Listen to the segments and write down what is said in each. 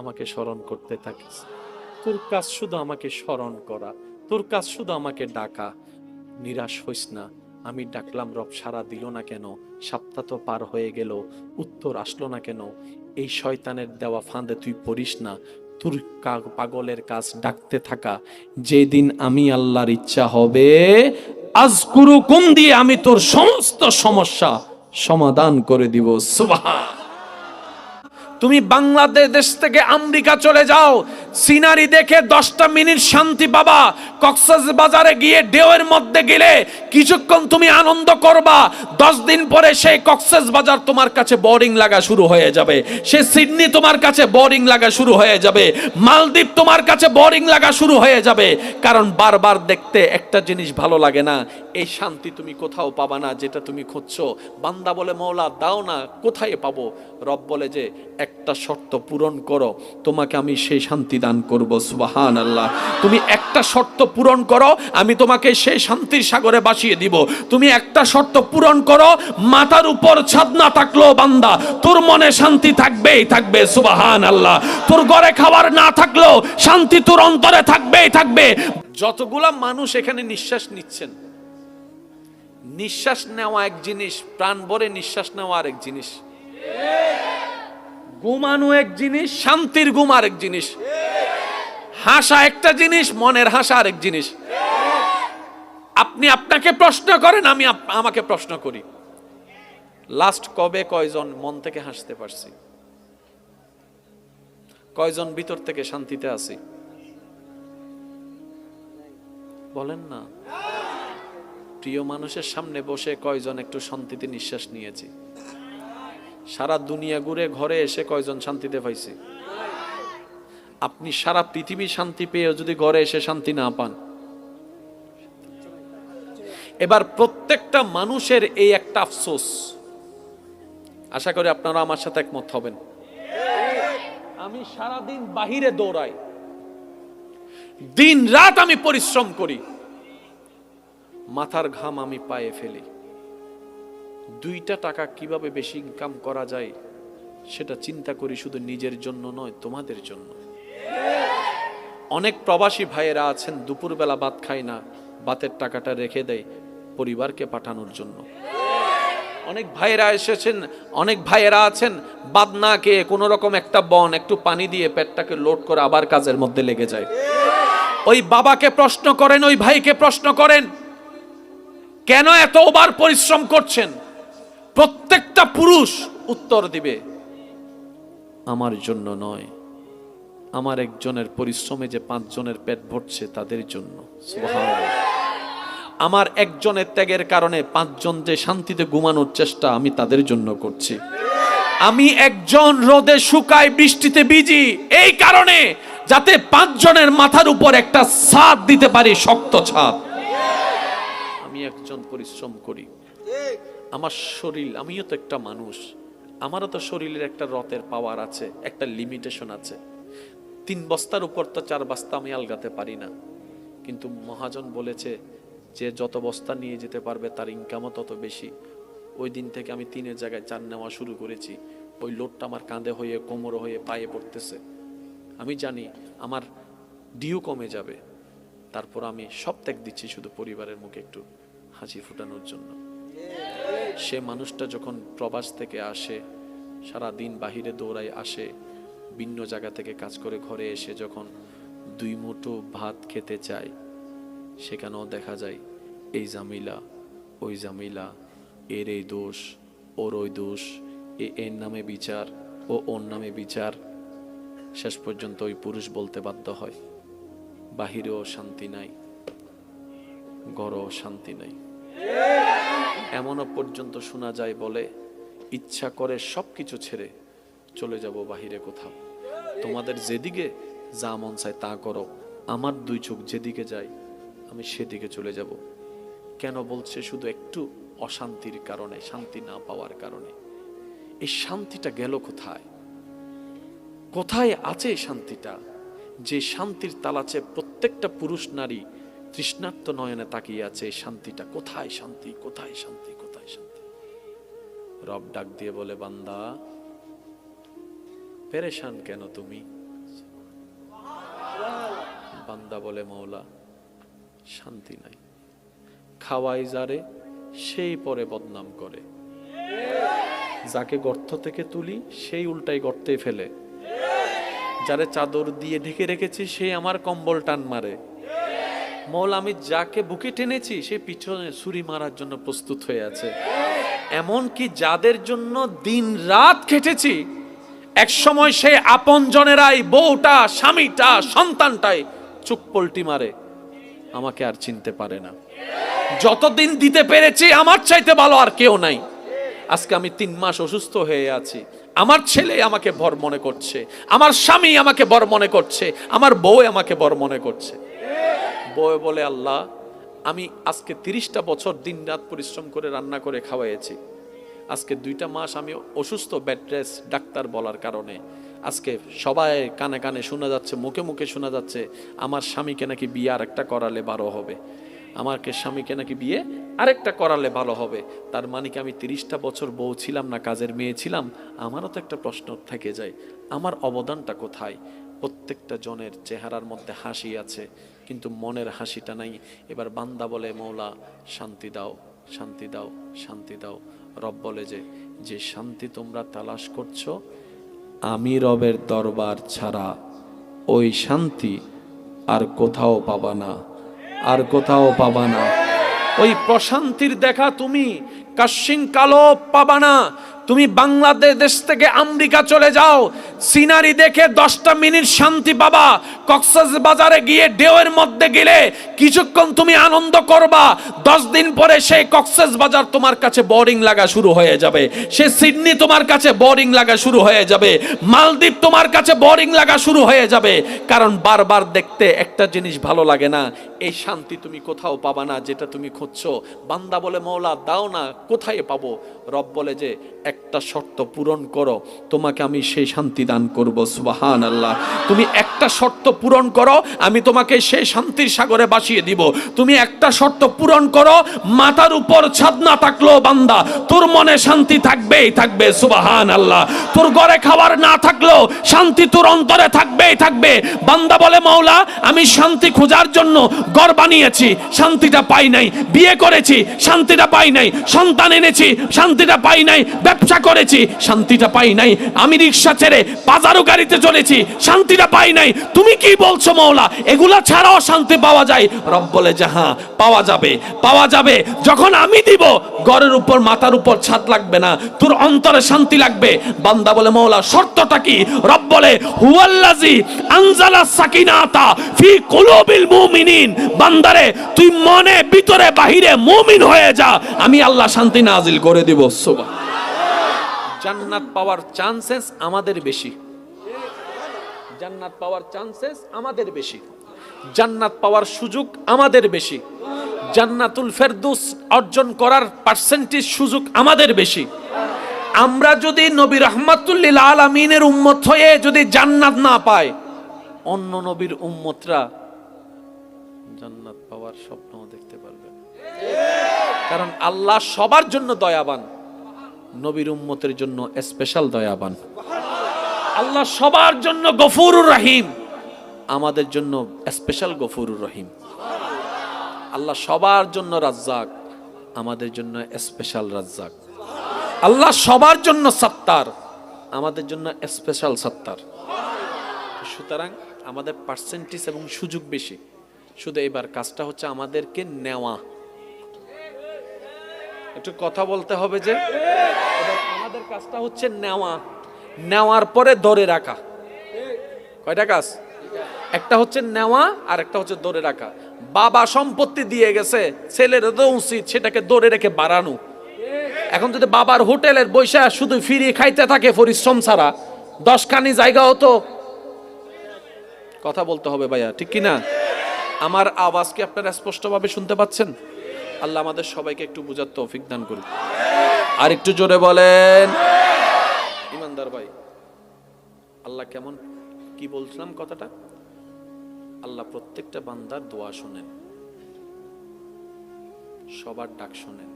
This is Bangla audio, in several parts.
আমাকে স্মরণ করতে থাকিস। তোর কাজ শুধু আমাকে স্মরণ করা, তোর কাজ শুধু আমাকে ডাকা। নিরাশ হইস না, আমি ডাকলাম, রব সারা দিল না কেন? সপ্তাহ তো পার হয়ে গেল, উত্তর আসলো না কেন? এই শয়তানের দেওয়া ফাঁদে তুই পড়িস না, তোর পাগলের কাজ ডাকতে থাকা। যেদিন আমি আল্লাহর ইচ্ছা হবে আজকুরু কুম দিয়ে আমি তোর সমস্ত সমস্যা সমাধান করে দিব। সুবহান। তুমি বাংলাদেশ থেকে আমেরিকা চলে যাও। সিনারি দেখে দশটা মিনিট শান্তি পাবা। কক্সেস বাজারে গিয়ে ঢেউয়ের মধ্যে গেলে কিছুক্ষণ তুমি আনন্দ করবা। দশ দিন পরে সেই কক্সেস বাজার তোমার কাছে বোরিং লাগা শুরু হয়ে যাবে। সে সিডনি তোমার কাছে বোরিং লাগা শুরু হয়ে যাবে। মালদ্বীপ তোমার কাছে বোরিং লাগা শুরু হয়ে যাবে। কারণ বারবার দেখতে একটা জিনিস ভালো লাগে না, এই শান্তি তুমি কোথাও পাবা না, যেটা তুমি খুঁজছো। বান্দা বলে, মৌলা, দাও না, কোথায় পাবো? রব বলে যে, একটা শর্ত পূরণ করো। তোমাকে আমি সেই শান্তি দান করব সুবাহান আল্লাহ তুমি একটা শর্ত পূরণ করো, আমি তোমাকে সেই শান্তির সাগরে বাসিয়ে দিব। তুমি একটা শর্ত পূরণ করো, মাথার উপর ছাদ না থাকলেও বান্দা, তোর মনে শান্তি থাকবেই থাকবে সুবাহান আল্লাহ তোর ঘরে খাবার না থাকলেও শান্তি তোর অন্তরে থাকবেই থাকবে। যতগুলা মানুষ এখানে নিঃশ্বাস নিচ্ছেন, নিঃশ্বাস নেওয়া এক জিনিস, প্রাণ ভরে নিঃশ্বাস নেওয়া আরেক জিনিস। ঘুমানো এক জিনিস, শান্তির ঘুম আরেক জিনিস। হাসা একটা জিনিস, মনের হাসা আরেক জিনিস। আপনি আপনাকে প্রশ্ন করেন, আমি আমাকে প্রশ্ন করি। লাস্ট কবে কয়জন মন থেকে হাসতে পারছি? কয়জন ভিতর থেকে শান্তিতে আছি? বলেন না। প্রিয় মানুষের সামনে বসে কয়জন একটু শান্তিতে নিঃশ্বাস নিয়েছি? সারা দুনিয়া ঘুরে ঘরে এসে কয়জন শান্তিতে পাইছি? আপনি সারা পৃথিবী শান্তি পেয়েও যদি ঘরে এসে শান্তি না পান। এবার প্রত্যেকটা মানুষের এই একটা আফসোস। আশা করি আপনারা আমার সাথে একমত হবেন। আমি সারাদিন বাহিরে দৌড়াই। দিন রাত আমি পরিশ্রম করি। মাথার ঘাম আমি পায়ে ফেলি। দুইটা টাকা কীভাবে বেশি ইনকাম করা যায়, সেটা চিন্তা করি শুধু নিজের জন্য নয়, তোমাদের জন্য। অনেক প্রবাসী ভাইয়েরা আছেন, দুপুরবেলা ভাত খায় না, ভাতের টাকাটা রেখে দেয় পরিবারকে পাঠানোর জন্য। অনেক ভাইয়েরা এসেছেন, অনেক ভাইয়েরা আছেন, বাদ না খেয়ে কোনো রকম একটা বন, একটু পানি দিয়ে পেটটাকে লোড করে আবার কাজের মধ্যে লেগে যায়। ওই বাবাকে প্রশ্ন করেন, ওই ভাইকে প্রশ্ন করেন, কেন এত ওভার পরিশ্রম করছেন? প্রত্যেকটা পুরুষ উত্তর দিবে, আমার জন্য নয়। আমার একজনের পরিশ্রমে যে পাঁচজনের পেট ভরছে তাদের জন্য। আমার একজনের ত্যাগের কারণে পাঁচজন যে শান্তিতে ঘুমানোর চেষ্টা আমি তাদের জন্য করছি। আমি একজন রোদে শুকাই বৃষ্টিতে বিজি এই কারণে যাতে পাঁচজনের মাথার উপর একটা ছাদ দিতে পারি, শক্ত ছাদ। আমি একজন পরিশ্রম করি। আমার শরীর, আমিও তো একটা মানুষ। আমারও তো শরীরের একটা রথের পাওয়ার আছে, একটা লিমিটেশন আছে। তিন বস্তার উপর তো চার বস্তা আমি আলগাতে পারি না। কিন্তু মহাজন বলেছে যে যত বস্তা নিয়ে যেতে পারবে তার ইনকামও তত বেশি। ওই দিন থেকে আমি তিনের জায়গায় চার নেওয়া শুরু করেছি। ওই লোডটা আমার কাঁধে হয়ে, কোমর হয়ে, পায়ে পড়তেছে। আমি জানি আমার ডিউ কমে যাবে। তারপর আমি সব ত্যাগ দিচ্ছি শুধু পরিবারের মুখে একটু হাসি ফুটানোর জন্য। সে মানুষটা যখন প্রবাস থেকে আসে সারা দিন বাহিরে দৌড়ায় আসে ভিন্ন জায়গা থেকে কাজ করে ঘরে এসে যখন দুই মুঠো ভাত খেতে চায়, সেখানেও দেখা যায়, এই জামিলা, ওই জামিলা, এর এই দোষ, ওর ওই দোষ, এ এর নামে বিচার, ও ওর নামে বিচার। শেষ পর্যন্ত ওই পুরুষ বলতে বাধ্য হয়, বাহিরেও শান্তি নাই গড়ও শান্তি নাই। এমনও পর্যন্ত শোনা যায় বলে, ইচ্ছা করে সব কিছু ছেড়ে চলে যাব বাহিরে কোথাও। তোমাদের যেদিকে যা মন চায় তা করো। আমার দুই চোখ যেদিকে যায়, আমি সেদিকে চলে যাব। কেন বলছে শুধু একটু অশান্তির কারণে, শান্তি না পাওয়ার কারণে? এই শান্তিটা গেল কোথায়? কোথায় আছে শান্তিটা? যে শান্তির তালাচে প্রত্যেকটা পুরুষ নারী তৃষ্ণার্ত নয়নে তাকিয়ে আছে শান্তিটা কোথায় শান্তি কোথায় শান্তি কোথায় শান্তি? রব ডাক দিয়ে বলে, বান্দা পেরেশান কেন তুমি? বান্দা বলে মৌলা শান্তি নাই। খাওয়াই যারে, সেই পরে বদনাম করে। যাকে গর্ত থেকে তুলি, সেই উল্টাই গর্তে ফেলে। যারে চাদর দিয়ে ঢেকে রেখেছি, সে আমার কম্বল টান মারে। মৌল আমি যাকে বুকে টেনেছি, সে পিছনে ছুরি মারার জন্য প্রস্তুত হয়ে আছে। এমন কি যাদের জন্য দিন রাত খেটেছি এক সময় সে আপন জনেরাই বউটা, স্বামীটা, সন্তানটাই চুপ পল্টি মারে। আমাকে আর চিনতে পারে না। যতদিন দিতে পেরেছি, আমার চাইতে ভালো আর কেউ নাই। আজকে আমি তিন মাস অসুস্থ হয়ে আছি। আমার ছেলে আমাকে বর মনে করছে। আমার স্বামী আমাকে বর মনে করছে। আমার বউ আমাকে বর মনে করছে। বউ বলে, আল্লাহ, আমি আজকে তিরিশটা বছর দিন রাত পরিশ্রম করে রান্না করে খাওয়াইছি আজকে দুইটা মাস আমি অসুস্থ ব্যাড্রেস ডাক্তার বলার কারণে। আজকে সবাই কানে কানে শোনা যাচ্ছে, মুখে মুখে শোনা যাচ্ছে, আমার স্বামীকে নাকি বিয়ে আরেকটা করালে ভালো হবে। আমাকে স্বামীকে নাকি বিয়ে আরেকটা করালে ভালো হবে। তার মানে কি আমি তিরিশটা বছর বউ ছিলাম না, কাজের মেয়ে ছিলাম? আমারও তো একটা প্রশ্ন থেকে যায়, আমার অবদানটা কোথায়? প্রত্যেকটা জনের চেহারার মধ্যে হাসি আছে, কিন্তু মনের হাসিটা নাই। এবার বান্দা বলে, মৌলা, শান্তি দাও শান্তি দাও শান্তি দাও। রব বলে যে যে শান্তি তোমরা তালাশ করছ, আমি রবের দরবার ছাড়া ওই শান্তি আর কোথাও পাবা না, আর কোথাও পাবা না। ওই প্রশান্তির দেখা তুমি কাশিং কালো পাবা না তুমি বাংলাদেশ থেকে আমেরিকা চলে যাও। সিনারি দেখে দশটা মিনিট শান্তি পাবা। কক্সেস বাজারে গিয়ে ডেওয়ের মধ্যে গেলে কিছুক্ষণ তুমি আনন্দ করবা। দশ দিন পরে সেই কক্সেস বাজার তোমার কাছে বোরিং লাগা শুরু হয়ে যাবে। সে সিডনি তোমার কাছে বোরিং লাগা শুরু হয়ে যাবে। মালদ্বীপ তোমার কাছে বোরিং লাগা শুরু হয়ে যাবে। কারণ বারবার দেখতে একটা জিনিস ভালো লাগে না, এই শান্তি তুমি কোথাও পাবা না, যেটা তুমি খুঁজছো। বান্দা বলে, মৌলা, দাও না কোথায় পাবো? রব বলে যে, একটা শর্ত পূরণ করো, তোমাকে আমি সেই শান্তি দান করব সুবাহান আল্লাহ তুমি একটা শর্ত পূরণ করো, আমি তোমাকে সেই শান্তির সাগরে বাসিয়ে দিব। তুমি একটা শর্ত পূরণ করো, মাথার উপর ছাদ না থাকল বান্দা, তোর মনে শান্তি থাকবেই থাকবে সুবাহান আল্লাহ তোর ঘরে খাবার না থাকলেও শান্তি তোর অন্তরে থাকবেই থাকবে। বান্দা বলে, মাওলা, আমি শান্তি খোঁজার জন্য ঘর বানিয়েছি, শান্তিটা পাই নাই, বিয়ে করেছি, শান্তিটা পাই নাই, সন্তান এনেছি, শান্তিটা পাই নাই, ব্যবসা করেছি, শান্তিটা পাই নাই, আমি রিক্সা ছেড়ে বাজারও গাড়িতে চলেছি শান্তিটা পাই নাই। তুমি কি বলছো মৌলা এগুলা ছাড়াও শান্তি পাওয়া যায়। রব বলে যে হ্যাঁ পাওয়া যাবে পাওয়া যাবে। যখন আমি দিব, ঘরের উপর, মাথার উপর ছাদ লাগবে না, তোর অন্তরে শান্তি লাগবে। বান্দা বলে মৌলা শর্তটা কি? রব বলে হুয়াল্লাজি আনজালা সাকিনাতা ফি কুলুবিল মুমিনিন। বান্দারে, তুই মনে, ভিতরে, বাহিরে মুমিন হয়ে যা। আমি আল্লাহ শান্তি নাজিল করে দিব, সুবহান। জান্নাত পাওয়ার চান্সেস আমাদের বেশি। জান্নাত পাওয়ার চান্সেস আমাদের বেশি। জান্নাত পাওয়ার সুযোগ আমাদের বেশি। জান্নাতুল ফেরদুস অর্জন করার পার্সেন্টেজ সুযোগ আমাদের বেশি। আমরা যদি নবী রহমাতুল্লিল আলমিনের উম্মত হয়ে যদি জান্নাত না পাই, অন্য নবীর উম্মতরা জান্নাত পাওয়ার স্বপ্ন। কারণ আল্লাহ সবার জন্য দয়াবান, নবীর উম্মতের জন্য স্পেশাল দয়াবান। আল্লাহ সবার জন্য গফুরুর রহিম, আমাদের জন্য স্পেশাল গফুরুর রহিম। আল্লাহ সবার জন্য রাজ্জাক, আমাদের জন্য স্পেশাল রাজ্জাক। আল্লাহ সবার জন্য সত্তার, আমাদের জন্য স্পেশাল সত্তার। সুতরাং আমাদের পার্সেন্টেজ এবং সুযোগ বেশি। শুধু এবার কাজটা হচ্ছে আমাদেরকে নেওয়া। একটু কথা বলতে হবে যে আমাদের কাজটা হচ্ছে নেওয়া। নেওয়ার পরে ধরে রাখা। কয়টা কাজ? একটা হচ্ছে নেওয়া আর একটা হচ্ছে ধরে রাখা। বাবা সম্পত্তি দিয়ে গেছে, ছেলের তো উচিত সেটাকে ধরে রেখে বাড়ানো। এখন যদি বাবার হোটেলের বৈশা শুধু ফিরিয়ে খাইতে থাকে পরিশ্রম ছাড়া, দশখানি জায়গা হতো কথা বলতে হবে ভাইয়া, ঠিক কি না আমার আওয়াজ কি আপনারা স্পষ্টভাবে শুনতে পাচ্ছেন? আল্লাহ আমাদের সবাইকে একটু বুঝার তৌফিক দান করুন আর একটু জোরে বলেন। ইমানদার ভাই, আল্লাহ কেমন? কি বলছিলাম কথাটা? আল্লাহ প্রত্যেকটা বান্দার দোয়া শোনেন। সবার ডাক শোনেন।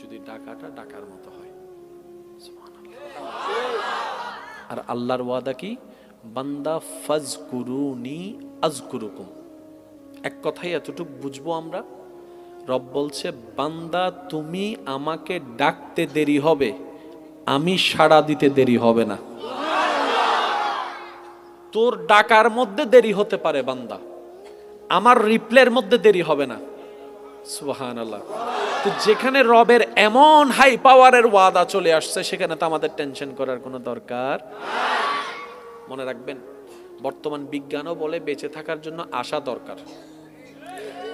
যদি ডাকাটা ডাকার মতো হয়। আর আল্লাহর ওয়াদা কি? বান্দা ফাজ কুরুনি আজকুরুকুম। এক কথাই এতটুকু বুঝব আমরা? রব বলছে, বান্দা, তুমি আমাকে ডাকতে দেরি হবে, আমি সাড়া দিতে দেরি হবে না। তোর ডাকার মধ্যে দেরি হতে পারে বান্দা, আমার রিপ্লের মধ্যে দেরি হবে না। সুবাহান আল্লাহ তো যেখানে রবের এমন হাই পাওয়ারের ওয়াদা চলে আসছে, সেখানে তো আমাদের টেনশন করার কোনো দরকার মনে রাখবেন বর্তমান বিজ্ঞানও বলে বেঁচে থাকার জন্য আশা দরকার।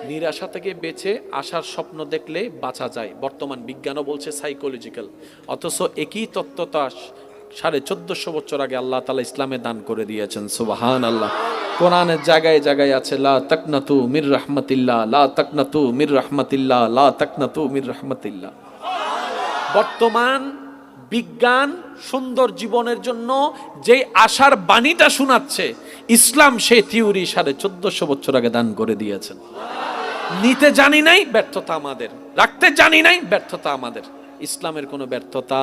নিরাশা থেকে বেঁচে আসার স্বপ্ন দেখলে বাঁচা যায়, বর্তমান বিজ্ঞানও বলছে সাইকোলজিক্যাল অথচ একই তত্ত্বতা সাড়ে চোদ্দশো বছর আগে আল্লাহ তালা ইসলামে দান করে দিয়েছেন সুবাহান আল্লাহ কোরআনের জায়গায় জায়গায় আছে, লা তাকনাতু মির রহমতিল্লাহ, লা তাকনাতু মির রহমতিল্লাহ, লা তাকনাতু মির রহমতিল্লাহ। বর্তমান বিজ্ঞান, সুন্দর জীবনের জন্য যে আশার বাণীটা শোনাচ্ছে, ইসলাম সেই থিওরি সাড়ে চোদ্দশো বছর আগে দান করে দিয়েছেন। নিতে জানি নাই, ব্যর্থতা আমাদের। রাখতে জানি নাই, ব্যর্থতা আমাদের। ইসলামের কোনো ব্যর্থতা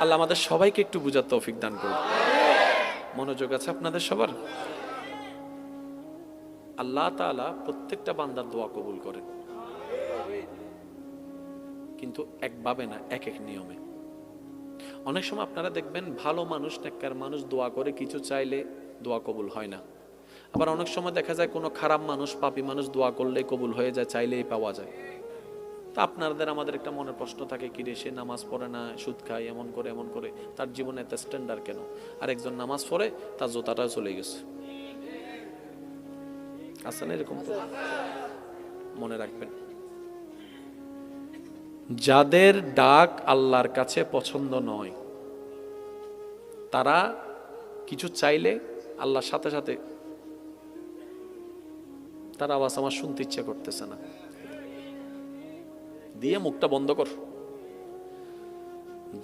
আল্লাহ আমাদের সবাইকে একটু বুঝার তৌফিক দান করুন। মনোযোগ আছে আপনাদের সবার? আল্লাহ তাআলা প্রত্যেকটা বান্দার দোয়া কবুল করেন। কিন্তু একভাবে না এক এক নিয়মে। অনেক সময় আপনারা দেখবেন ভালো মানুষ, নেককার মানুষ দোয়া করে, কিছু চাইলে দোয়া কবুল হয় না। আবার অনেক সময় দেখা যায় কোনো খারাপ মানুষ, পাপি মানুষ দোয়া করলে কবুল হয়ে যায়, চাইলেই পাওয়া যায়। তা আপনাদের, আমাদের একটা মনের প্রশ্ন থাকে কি রে সে নামাজ পড়ে না, সুদ খায়, এমন করে এমন করে, তার জীবনে এত স্ট্যান্ডার্ড কেন? আর একজন নামাজ পড়ে, তার জোতাটাও চলে গেছে। না এরকম মনে রাখবেন। যাদের ডাক আল্লাহর কাছে পছন্দ নয়, তারা কিছু চাইলে আল্লাহর সাথে সাথে তার আওয়াজ আমার শুনতে ইচ্ছা করতেছে না। দিয়ে মুখটা বন্ধ কর।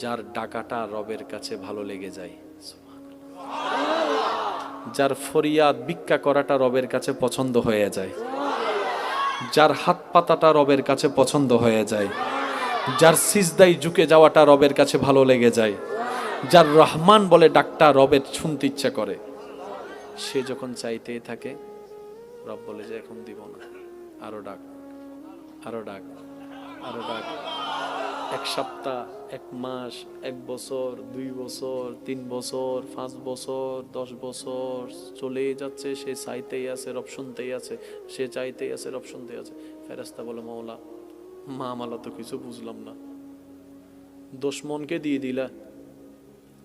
যার ডাকাটা রবের কাছে ভালো লেগে যায় যার ফরিয়াদ ভিক্ষা করাটা রবের কাছে পছন্দ হয়ে যায়, যার হাত পাতাটা রবের কাছে পছন্দ হয়ে যায় যার সিজদাই ঝুঁকে যাওয়াটা রবের কাছে ভালো লেগে যায়। যার রহমান বলে ডাকটা রবের শুনতে ইচ্ছা করে। সে যখন চাইতেই থাকে, রব বলে যে এখন দিব না। আরও ডাক আরও ডাক আরও ডাক। এক সপ্তাহ, এক মাস, এক বছর, দুই বছর, তিন বছর, পাঁচ বছর, দশ বছর, চলেই যাচ্ছে। সে চাইতেই আছে, রব শুনতেই আছে। সে চাইতেই আছে, রব শুনতেই আছে। ফেরাস্তা বলে, মৌলা মা মালা তো কিছু বুঝলাম না। দোষমনকে দিয়ে দিলা,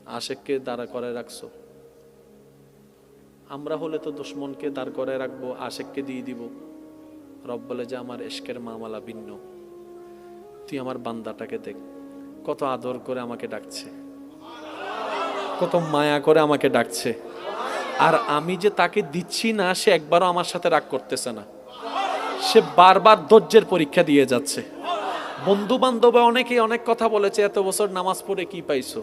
আশেককে দাঁড়া করে রাখছো। আমরা হলে তো দুশ্মনকে দাঁড় করে রাখব, আশেককে দিয়ে দিব। রব বলে যে, আমার এশকের মামালা ভিন্ন। তুই আমার বান্দাটাকে দেখ। কত আদর করে আমাকে ডাকছে। কত মায়া করে আমাকে ডাকছে। আর আমি যে তাকে দিচ্ছি না, সে একবারও আমার সাথে রাগ করতেছে না। সে বারবার ধৈর্যের পরীক্ষা দিয়ে যাচ্ছে। বন্ধু বান্ধবে অনেকেই অনেক কথা বলেছে, এত বছর নামাজ পড়ে কি পাইছো?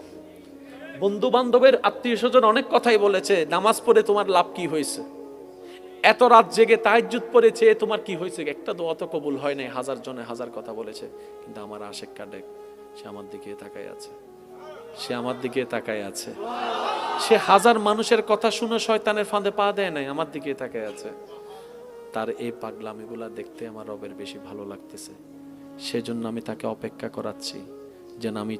বন্ধু বান্ধবের আত্মীয় স্বজন অনেক কথাই বলেছে, নামাজ পড়ে তোমার লাভ কি হয়েছে? এত রাত জেগে তাহাজ্জুদ পড়েছে তোমার কি হয়েছে? একটা দোয়া তো কবুল হয় নাই, হাজার জনে হাজার কথা বলেছে, কিন্তু আমার আশেক কাডেক সে আমার দিকে তাকায় আছে। সে আমার দিকে তাকায় আছে। সে হাজার মানুষের কথা শুনে শয়তানের ফাঁদে পা দেয় নাই, আমার দিকে তাকায় আছে। তার এই পাগলামিগুলা দেখতে আমার রবের বেশি ভালো লাগতেছে। সেজন্য আমি তাকে অপেক্ষা করাচ্ছি যেন আমি